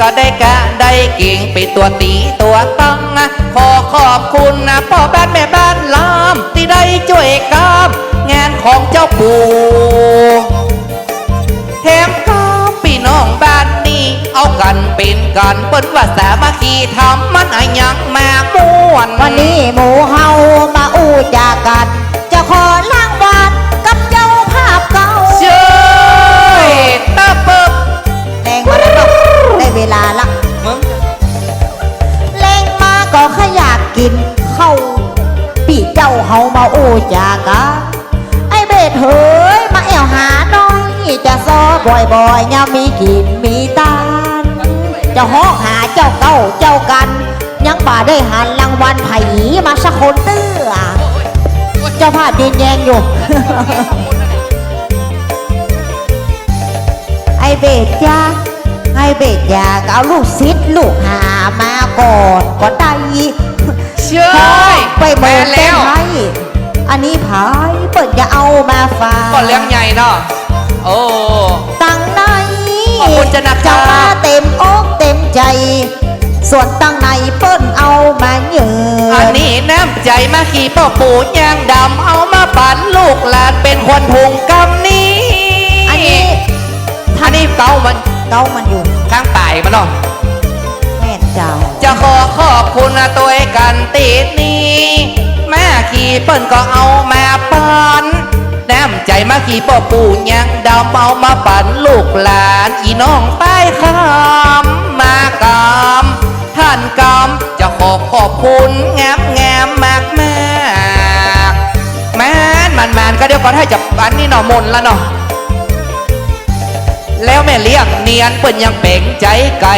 ก็ได้กะได้กิ่งไปตัวตีตัวตั้งอะขอขอบคุณนะพ่อบ้านแม่บ้านลามที่ได้ช่วยกับงานของเจ้าปู่แถมก็พี่น้องบ้านนี้เอากันเป็นกันเปิ้นว่าสามัคคีทำมันอะยังมาม่วนวันนี้หมูเฮามาอู้จากกัน เจ้าเฮามาอู้จากันไอ้เบ็ดเฮ้ยมาแอวหาน้อยจะซอบ่อยๆยามมีกินมีตานจะฮ้องหาเจ้าเก้าเจ้ากัน ยังบ่าได้หันรางวัลไผ่มาสักคนเตื้อเจ้าภาพยืนแยงอยู่ไอเบ็ดจ้าไอเบ็ดอยากเอาลูกซิดลูกหามาก่อนก็ได้ เชขอยไปเบิมากเต้แล้นวให้อันนี้พายเปิดจะเอามาฝากก็เลี้ยงใหญ่เนาะโอ้ตั้งในขอบคุณจ้ะนะครับจะมาเต็มอกเต็มใจ ส่วนตั้งในเปิ้นเอามาเยออันะนี้น้ำใจมาขี่พ่อปู่ย่างดำเอามาปั่นลูกหลานเป็นคนทุงกำนี้ อันนี้อันนี้เกามันเก้ามันอยู่ข้างป่ายมันเนาะแม่น เจ้า จะขอขอบคุณตัวเองกันติดนี้ แม่ขี่เปิ้นก็เอาแมาปั่นน้ำใจมาขี่พ่อปู่ย่างดำเอามาปั่นลูกหลานอีน้องใต้คำมากำท่านกำจะขอขอบคุณงามงมมากมากๆแม่นมันมันก็เดี๋ยวก่อนให้จับอันนี้หน่อมนละเนาะ แล้วแม่เลี้ยงเนียนเปิ้นยังเป่งใจไก่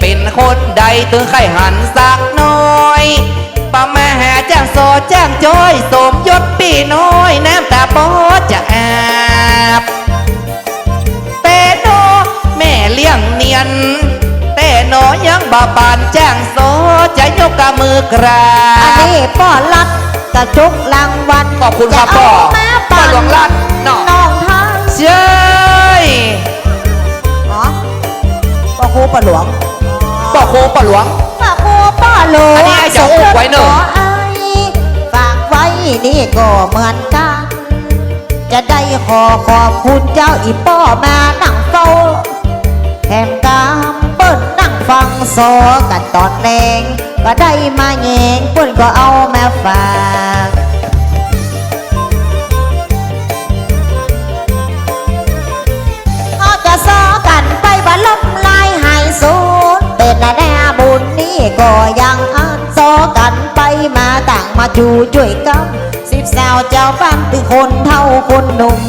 เป็นคนใดตึงไข่หันสักน้อยป้าแม่หาจ้างโซจ้างจอยสมยศปีน้อย น้ำตาปอจะอาบแต่โนแม่เลี้ยงเนียนแต่โนยังบ่ปานจ้างโซจะยกกะมือกราอันบนี้ป้อรัดกระจุกรางวัลขอบคุณครับจะพ่อเอามาพ่อปั่นหลวงรัต ป้อครูป้าหลวงป่อโคป่อหลวงป้าครูป้าหลวงอันนี้ไอ้เจ้าอุ๊บไว้เนอะขอไอ้ฝากไว้นี่ก็เหมือนกัน จะได้ขอขอบคุณเจ้าอีป้อมานั่งเฝ้าแถมกามเปิ้นนั่งฟังโซกันตอนแรงก็ได้มาแยงเปิ้นก็เอามาฝาก ก็ยังอันซ้อกันไปมาต่างมาจูช่วยกันสิบสาวเจ้าบ้านถึงคนเท่าคนหนุ่ม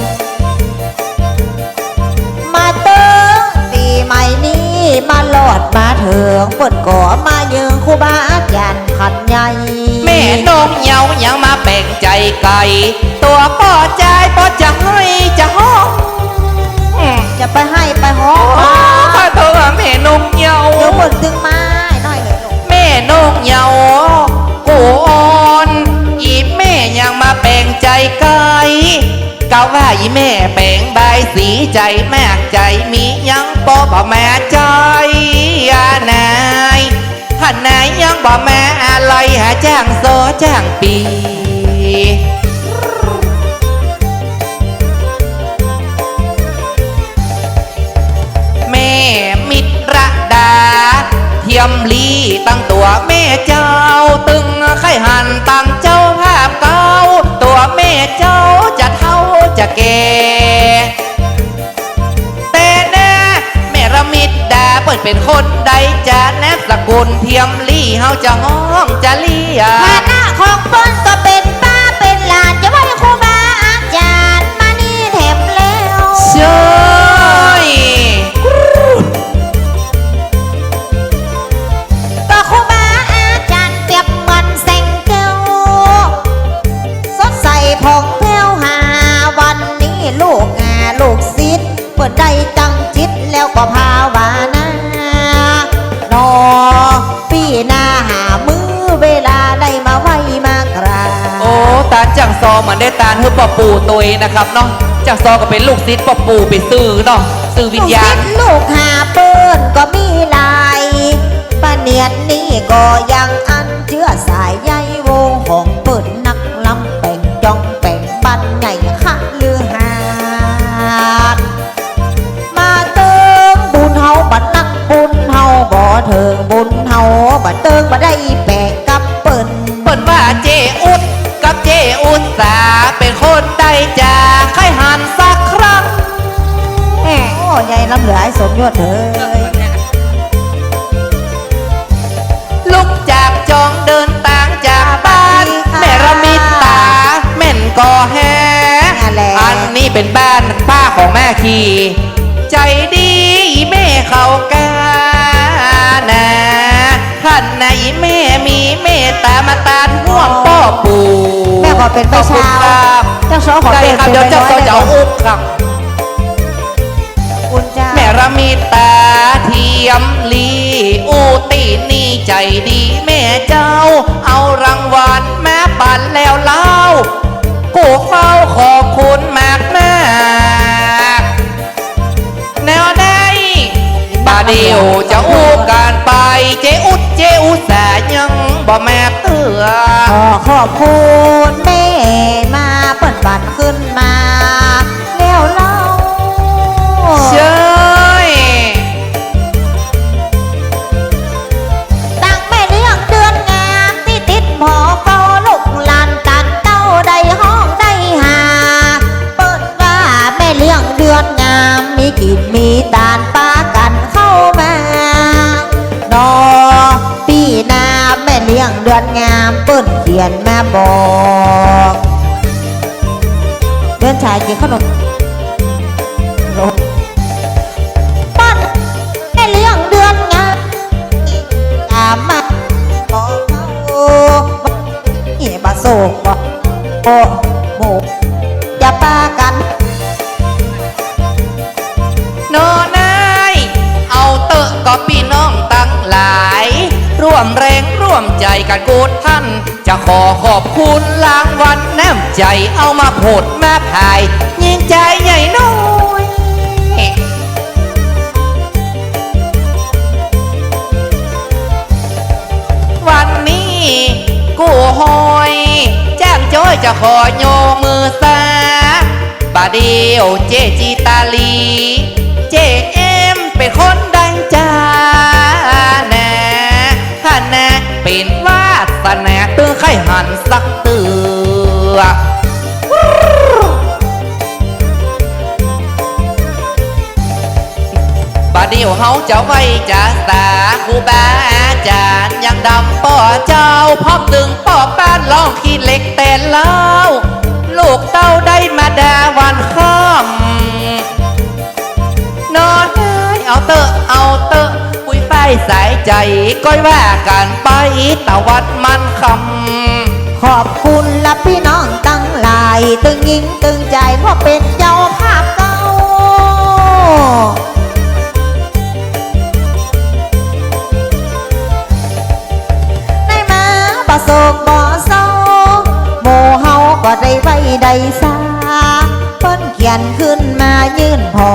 มาเติงปีใหม่นี้มาหลอดมาเถิงเปิดก่อมาเยืองครูบาอาจารย์ขันใหญ่แม่นมเหยายังมาแบ่งใจไก่ตัวพ่อใจพ่อจะให้จะห้องจะไปให้ไปห้องอ๋อพ่อเธอแม่นมเหยา เดี๋ยวเปิดตึงไม้ห เยากูอ่อนอีแม่ยังมาแบ่งใจไก่กะว่าอีแม่แบ่งใบสีใจแม่ใจมียังปอบ่แม่ใจนายท่านนายยังบ่แม่อะไรหาจ้างโซจ้างปีแม่มิตรดาเทียมลี ตัวแม่เจ้า ตึงไข่หันตังเจ้าภาพเก่าตัวแม่เจ้าจะเท่าจะแก่แต่แน่แม่ระมิดดาเปิดเป็นคนใดจะแนบสกุลเทียมลี่เฮาจะห้องจะเลีย ดใสผ่องแผ้วหาวันนี้ลูกงาลูกศิษย์เปิดได้ตั้งจิตแล้วก็ภาวนานอปีหน้าหามือเวลาได้มาไหวมากราโอ้ตาจังซอมือนได้ตาเฮือปอปูตัวเองนะครับเนาะจังซอก็เป็นลูกศิษย์ปอปูไปซื้อเนาะซื้อวิญญาณลูกหาเปิ้นก็มีหลายปีนี้ก็ยังอันเชื้อสายใยวงของ เถิงบุญเฮาบัดเติงบ่ได้แปะกับเปิ้นเปิ่นว่าเจอุดกับเจอุตสาเป็นคนได้จากใครหันสักครั้งโอ้ใหญ่ลำเหลือไอ้สมยศเอ้ยลุกจากจองเดินต่างจากบ้านแม่ระมิดตาแม่นก่อแฮอันนี้เป็นบ้านป้าของแม่คีใจดีแม่เขากา นะท่านไหนแม่มีเมตตามาตานห่วงพ่อปู่แม่ขอเป็นไปอบคุณชาวครับเจ้าสอขอเป็นครับเป็นเดี๋ยวเจ้าน้อยก็จะได้เอาไหมอุกครับแม่ระมีตาเทียมลีอูตีนี่ใจดีแม่เจ้า เอารางวัลแม่ปั่นแล้วเล่ากูเฝ้าขอบคุณมากมากแนวใดบาเดียวจะอู้า ไปเจอุดเจอุสายังบ่แม่เตือขอขอบคุณแม่มาเปิดบันขึ้นมาแล้วเล่าเชยตั้งแม่เลี้ยงเดือนงามที่ติดหมอเฝ้าลูกหลานตันเต้าได้ห้องได้หา เปิดว่าแม่เลี้ยงเดือนงามมีกินมีตานปา เลี้ยงเดือนงามเปิ้นเขียนมาบอกเดือนชายกินขนมปั้นแม่เลี้ยงเดือนงามตามมาบอกเขานี่บาโซก กันกูดท่าน จะขอขอบคุณรางวัลน้ำใจเอามาโพดมาขายยิ่งใจใหญ่น้อยวันนี้กูหอยแจ้งจ้อยจะขอโยมือซาบาเดียวเจจีตาลี เจเอ แหนาตื้อไข่หันสักเตือบาดเดียวเฮาจะไว้จะสาครูบาอาจารย์ยังดำป่อเจ้าพร้อมดึงป่อป้านลองขี สายใจก้อยว่ากันไปตะวันมันคำขอบคุณละพี่น้องตั้งหลาย ตึงยิงตึงใจเพราะเป็นเจ้าภาพเก่าได้มาประสบบ่เศร้าโมเฮาก็ได้ไว้ได้สาเพิ่นเขียนขึ้นมายื่นพอ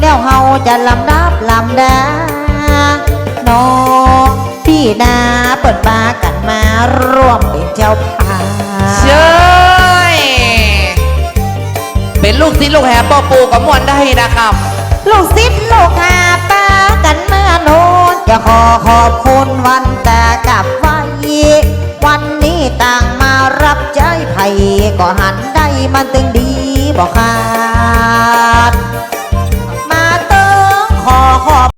แล้วเฮาจะลำดับลำดา น้องพี่นาเปิดบากันมาร่วมเป็นเจ้าภาพเชยเป็นลูกศิษย์ลูกแห่ป่อปูก็บมวนได้นะครับ ลูกศิษย์ลูกหาป้ากันมาโนนจะขอขอบคุณวันแต่กับวัยวันนี้ต่างมารับใจไผ่ก็หันได้มันตึงดีบอกขาดมาเติมขอขอบ